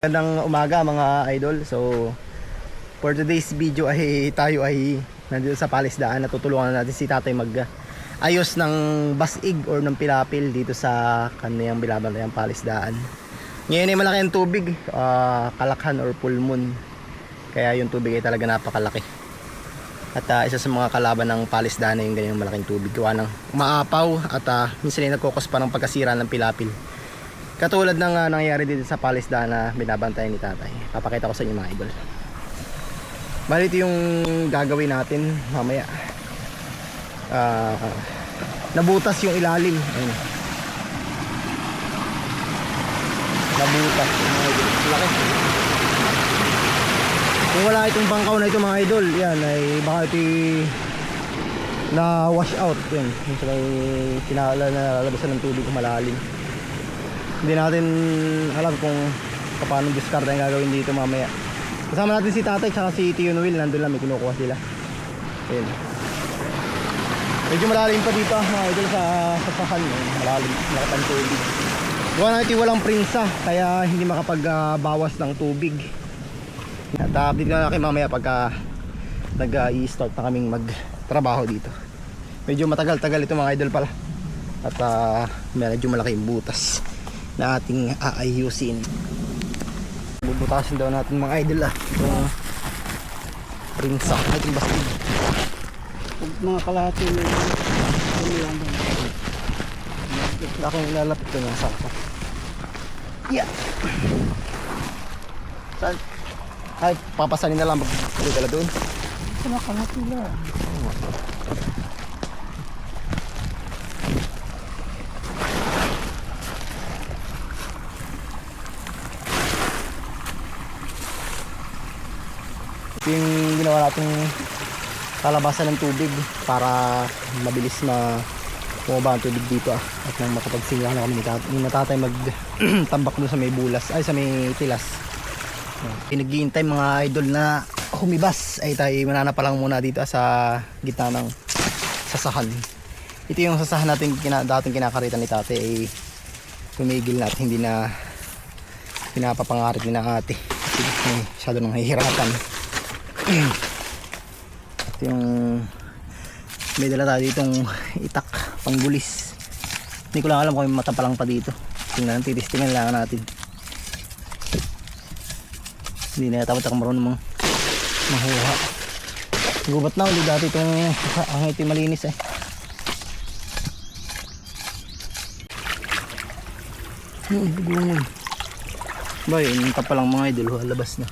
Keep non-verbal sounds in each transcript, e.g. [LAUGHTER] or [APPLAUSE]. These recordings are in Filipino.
Magandang umaga mga idol. So for today's video ay tayo ay nandito sa palisdaan. Natutulungan natin si tatay mag uh, ayos ng basig or ng pilapil dito sa kaniyang binabantayang palisdaan. Ngayon ay malaki ang tubig, ah, kalakhan or full moon. Kaya yung tubig ay talaga napakalaki. At ah, isa sa mga kalaban ng palisdaan ay yung ganyang malaking tubig. Gawa ng maapaw at uh, minsan ay nagkukos pa ng pagkasira ng pilapil. Katulad ng uh, nangyayari dito sa palisdaan na binabantayan ni tatay. Papakita ko sa inyo mga idol. Bali ito yung gagawin natin mamaya. Ah, nabutas yung ilalim. Ayun. Nabutas. Laki. Kung wala itong bangkaw na ito mga idol, yan ay baka ito na wash out. Yan. Yung pinala na nalalabasan ng tubig malalim hindi natin alam kung paano discard ang gagawin dito mamaya. Kasama natin si tatay tsaka si Tio Noel nandun lang may kinukuha sila. Ayun. Medyo malalim pa dito ah, mga idol sa sasakan yun malalim malakat ang tubig. Gawa natin walang prinsa kaya hindi makapagbawas ng tubig. At uh, update na natin mamaya pagka nag-i-start na kaming magtrabaho dito. Medyo matagal-tagal ito mga idol pala. At uh, medyo malaki yung butas na ating aayusin. Bubutasin daw natin mga idol ah. Itong rinsa ating bastig mga kalahati na yun. aking ilalapit ko ng sakto yeah. Saan? Ay papasanin na lang. Ka doon. Mga kalahati na. ito yung ginawa nating kalabasan ng tubig para mabilis na bumaba ang tubig dito ah. at nang makapagsimula na kami ni tatay, ni tatay mag [CLEARS THROAT] tambak doon sa may bulas ay sa may tilas. Pinaghihintay mga idol na humibas. Ay tayo manana pa lang muna dito sa gitna ng sasahan. Ito yung sasahan natin kina, dating kinakarita ni tatay ay tumigil na at hindi na pinapapangarit ni na ate. Masyado nang hihirapan ito yung may dala tayo ditong itak panggulis hindi ko lang alam kung may pa lang pa dito. Tingnan titistingan lang natin. Hindi na yata ako marunong mang mahuha. Gubat na ulit dati itong ang yung malinis eh. Hmm, bugungon. Ba, yun pa lang mga idol, labas na.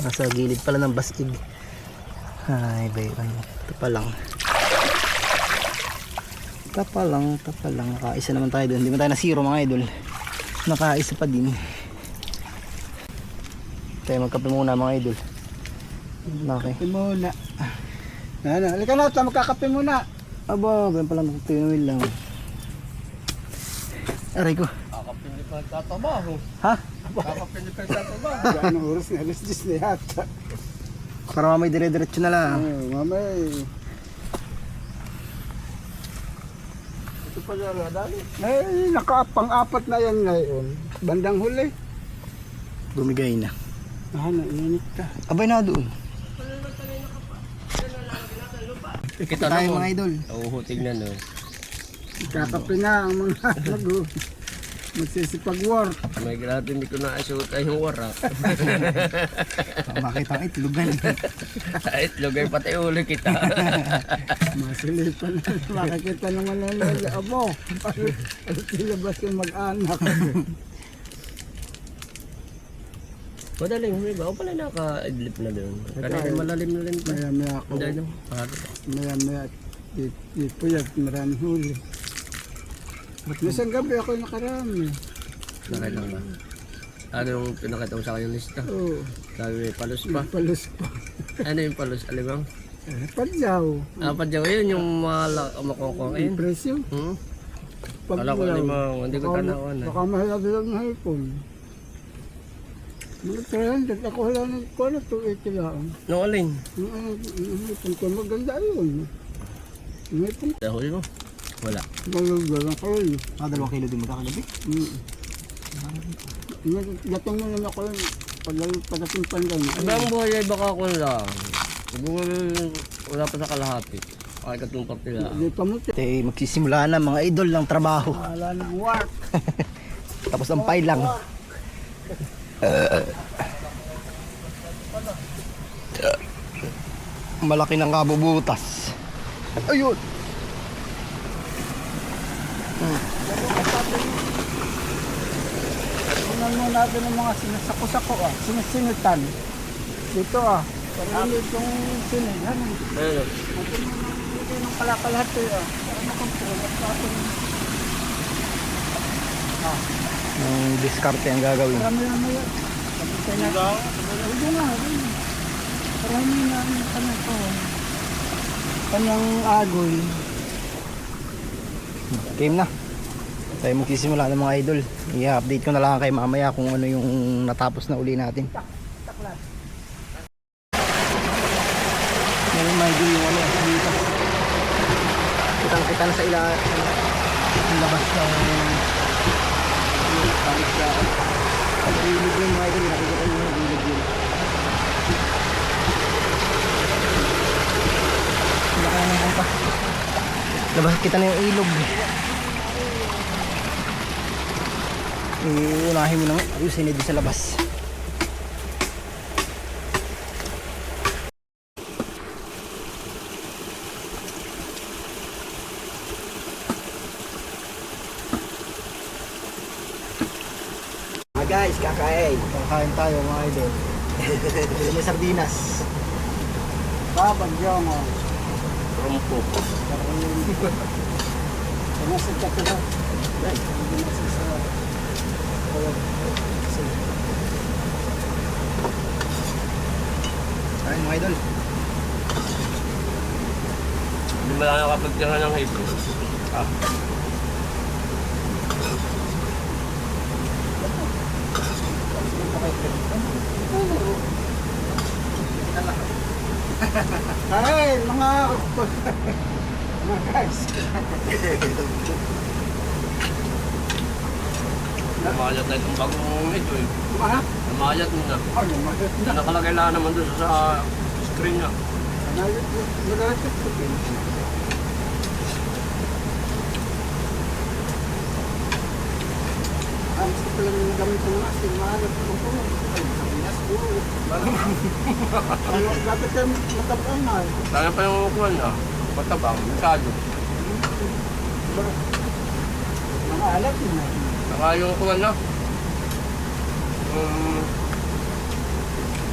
Nasa gilid pala ng basig. Ay, ba yun. Ito pa lang. Ito pa lang, ito pa lang. Nakaisa naman tayo doon. Hindi mo tayo na zero mga idol. Nakaisa pa din. Tayo magkape muna mga idol. Okay. Kape muna. Nana, halika na, ta, magkakape muna. Aba, ganyan pala magpinuil lang. Aray ko. Kakapin pa tatabaho. Ha? Gano'ng oras na, alas 10 na yata. Para mamay dire-diretso na lang. Oh, mamay. Ito pa dyan, dali. Ay, nakapang-apat na yan ngayon. Bandang huli. Bumigay na. Ah, nainit ka. Abay na doon. Kita Tayo mga idol. Oo, tingnan no. Kakape na ang mga [LAUGHS] nag magsisipag-work. May grabe hindi ko na isuot ay yung warak. [LAUGHS] Bakit ang itlogan? Kahit lugay [LAUGHS] pati ulo kita. [LAUGHS] Masilipan na. Makikita naman na nila. Abo, ano silabas yung mag-anak. Madaling huli ba? O pala naka-idlip na doon. Kanina malalim na rin pa. Maya maya ako. Paro. Maya maya. Dito yan, maraming huli. Minsan gabi ako nakarami. Nakita lang ba? Ano yung pinakita mo sa akin yung lista? Oo, Sabi may palus pa. palos pa. Ano yung palus? Alimang? Eh, Padyaw. Ah, padyaw yun yung mga makokong Ang ayun. presyo. Hmm? Kala ko alimang. Hindi ko tanawan eh. Baka mahirap lang ng hipon. Mga 300, ako wala ng ko na 280 lang. No, alin? Yung yung hipon ko, maganda yun. Yung hipon, Dahuli mo? Wala. maganda lang kayo. Ah, dalawang kilo din magkakagabi. Mm. Gatong mo naman ako pag pagdating panday. Sabi ang buhay ay baka ako lang. Wala pa sa kalahati. Ay katong partila. Hindi pa mo. Ito ay magsisimula na mga idol ng trabaho. Wala nang work. [LAUGHS] Tapos ang pay lang. Malaki ng kabubutas. Ayun. Mo natin ang mga sinasako-sako ah. Sinasinitan. Dito ah. Parang itong sinihan. Ayun. Dito yung kalakalahati ah. Para makontrol at natin. Ang diskarte ang gagawin. Marami na yan. Sabi sa niya. Hindi nga. hindi. Marami na ang kanya ko. Kanyang agoy. Game na. Tayo magsisimula ng mga idol. I-update ko na lang kay mamaya kung ano yung natapos na uli natin. Ngayon mga idol yung ano dito. Kitang kita na sa ila yung labas ng palit ka. Pag ilog yung mga idol, nakikita nyo yung ilog yun. Labas kita na yung ilog. Iunahin mo nang ayusin nito sa labas. Ah guys, kakain. Kakain tayo mga idol. Bili [LAUGHS] may sardinas. Babag yung oh. Rumpo. Ano sa kakita? Kain mga idol. Hindi mo lang nakapagtira ng hipon. Ah. Ay, mga... [LAUGHS] mga guys. [LAUGHS] Namayat na itong bagong ito eh. Mga? Namayat na. Ano, mga... Nakalagay lang naman doon sa screen niya. Ko din. Ah, gusto ko lang yung gamit ng asin. Mahanap ko po. Ay, sabinas ko. Ano, dapat kayo matabang na. Sana pa yung kuwan na. Patabang, masyado. Mga alat yun na. Saka yung kuwan na. Um,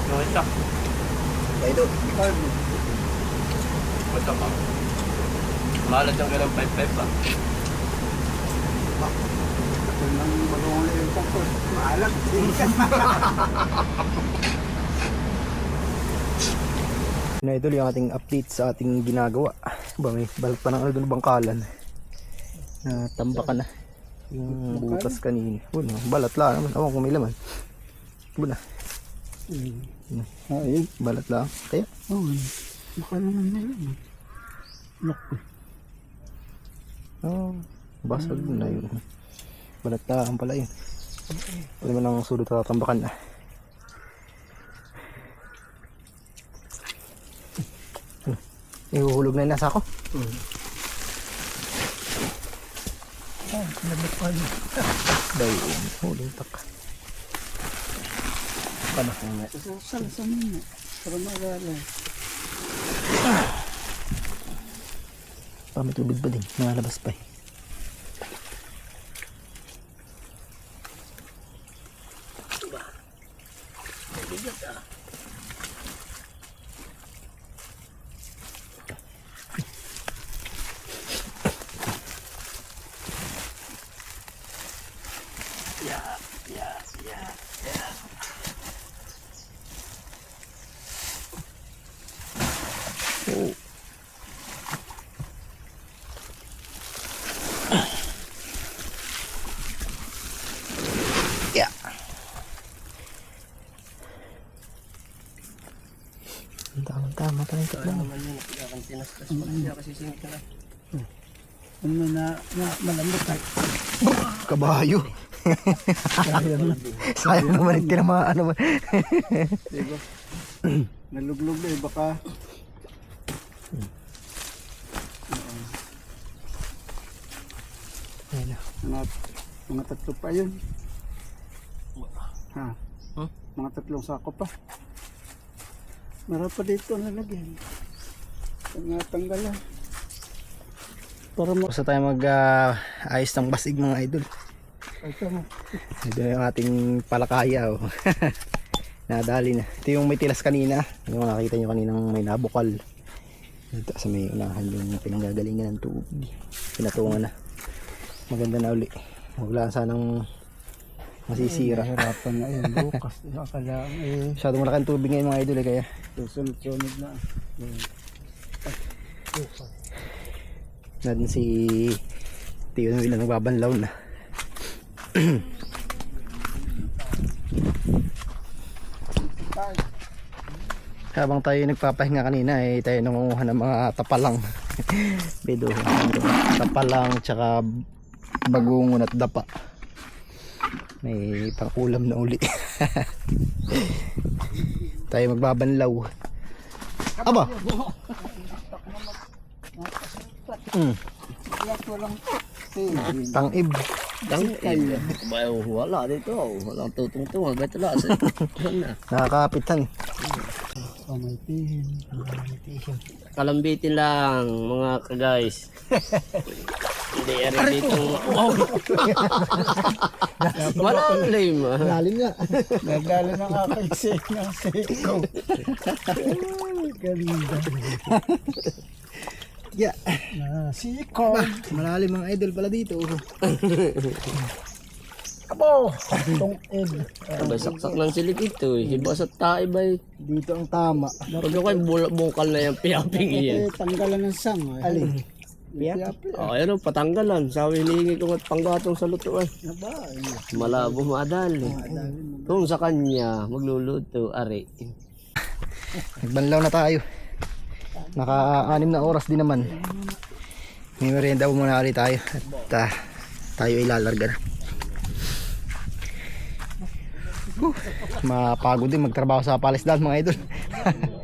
yung isa, Idol. Carbo. matabang. Malat yung kailang 5-5 pa. Ito nang bagong yung pangkos. Maalat. Na idol yung ating update sa ating ginagawa. Ba may balik pa ng ano doon bangkalan. Na tambakan na. Yung butas kanina. Wala, balat lang naman. Awan kung may laman. Wala, Ay, balat lang. Kaya, oh, baka naman na yun. Look. oh, basag na yun. Balat lang pala yun. Wala man ang sulot sa tambakan na. [LAUGHS] Ihuhulog na yung nasa ako. Oh, nabot pa yun. Dahil, huling tak. Paano? Salasan mo na. Para mag-alala. Pa, may tubig pa din. Nakalabas pa eh. Oh. Yeah. Tama tama tayong Kaya tatlo. naman yun, kang tinastas mo. Kaya kasi singit ka na. Ano na, na malambot ay. Kabayo. Sayang naman yung tinamaan naman. Diba? Naluglog na eh, baka. Ayun na. Mga, mga tatlo pa yun. Ha? Huh? Mga tatlong sako pa. Meron pa dito nalagyan. Tanggal Para mo. Basta tayo mag ah, ayos ng basig mga idol. Ito yung ating palakaya. Oh. [LAUGHS] Nadali na. Ito yung may tilas kanina. Yung nakita nyo kaninang may nabukal. Ito sa may unahan yung pinanggagalingan ng tubig. Pinatungan na. Maganda na uli. Wala sanang masisira. Hirapan na yun. Bukas. [LAUGHS] Akala eh. Masyado malaki ang tubig ngayon mga idol eh, kaya Susunod-sunod na. Natin si Tio na bilang nagbabanlaw na. [CLEARS THROAT] Habang tayo nagpapahinga kanina eh tayo nangunguha ng mga tapalang. [LAUGHS] Bedo. Tapalang tsaka bagungon at dapa. May pangulam na uli. [LAUGHS] tayo magbabanlaw. Aba! Mm, Wala walang tingin. tangib. Dang eh. Bayo, wala dito. Walang wala? Sa- Wala. Nakakapitan. Oh, may tingin. Kalambitin lang, mga ka-guys. Hindi, rin dito. [LAUGHS] Wow! Malalim ah. Lalim nga. Nagdala ng aking sik ng. [LAUGHS] Ganda. Yeah. Na, siko. Malalim mga idol pala dito. [LAUGHS] Abo! Tong ed. Abay, saksak ng silik ito eh. Iba sa tae ba eh. Dito ang tama. Pag ako ay bul- bungkal na yung piyaping iyan. Eh, tanggalan ng sang. Eh. Alin? Piyapi. Oh, ayun, patanggalan. Sabi hinihingi ko at panggatong sa lutuan. Aba, eh. Malabo madali. Kung sa kanya, magluluto, ari. Nagbanlaw na tayo. Naka-anim na oras din naman. May merienda muna ulit tayo. At ah, tayo ay lalarga na. Mapagod din magtrabaho sa palisdan mga idol. [LAUGHS]